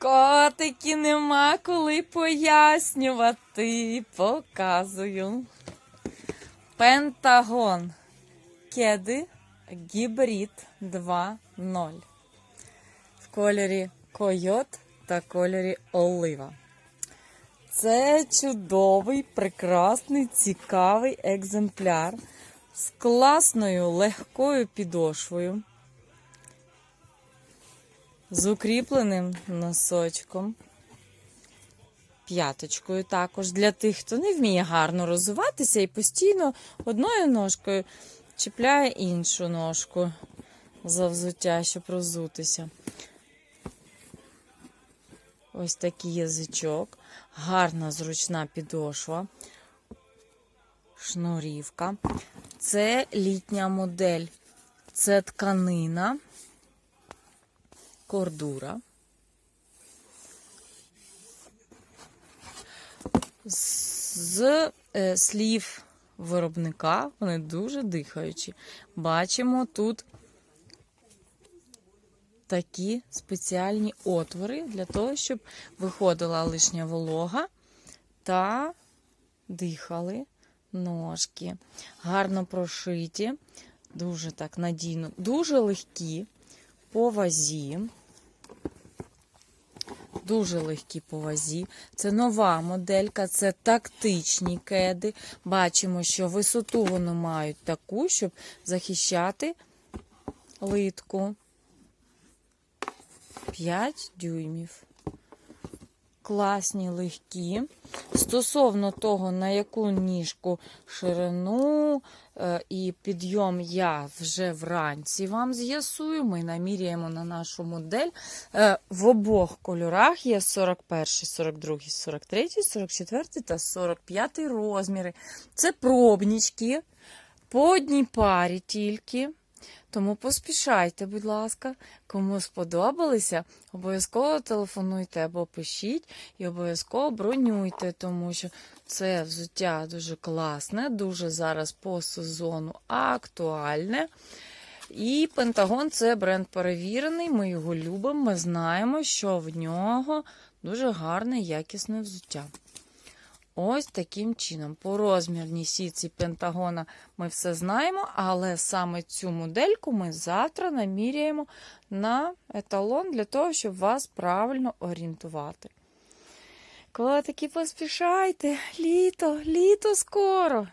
Котики нема коли пояснювати. Показую. Пентагон. Кеди гібрид 2.0. В кольорі койот та кольорі олива. Це чудовий, прекрасний, цікавий екземпляр з класною легкою підошвою, з укріпленим носочком, п'яточкою також для тих, хто не вміє гарно розвиватися і постійно одною ножкою чіпляє іншу ножку за взуття, щоб розутися. Ось такий язичок, гарна зручна підошва, шнурівка. Це літня модель, це тканина, кордура. З е, слів виробника вони дуже дихаючі. Бачимо тут такі спеціальні отвори для того, щоб виходила лишня волога та дихали ножки. Гарно прошиті, дуже так надійно, дуже легкі по вазі. Дуже легкі по вазі. Це нова моделька, це тактичні кеди. Бачимо, що висоту вони мають таку, щоб захищати литку. 5 дюймів. Класні, легкі. Стосовно того, на яку ніжку ширину е, і підйом я вже вранці вам з'ясую. Ми наміряємо на нашу модель. Е, в обох кольорах є 41, 42, 43, 44 та 45 розміри. Це пробнічки по одній парі тільки. Тому поспішайте, будь ласка, кому сподобалися, обов'язково телефонуйте або пишіть і обов'язково бронюйте, тому що це взуття дуже класне, дуже зараз по сезону актуальне. І Пентагон це бренд перевірений, ми його любимо, ми знаємо, що в нього дуже гарне, якісне взуття. Ось таким чином. По розмірній сітці Пентагона ми все знаємо, але саме цю модельку ми завтра наміряємо на еталон для того, щоб вас правильно орієнтувати. Котики, поспішайте, літо, літо скоро.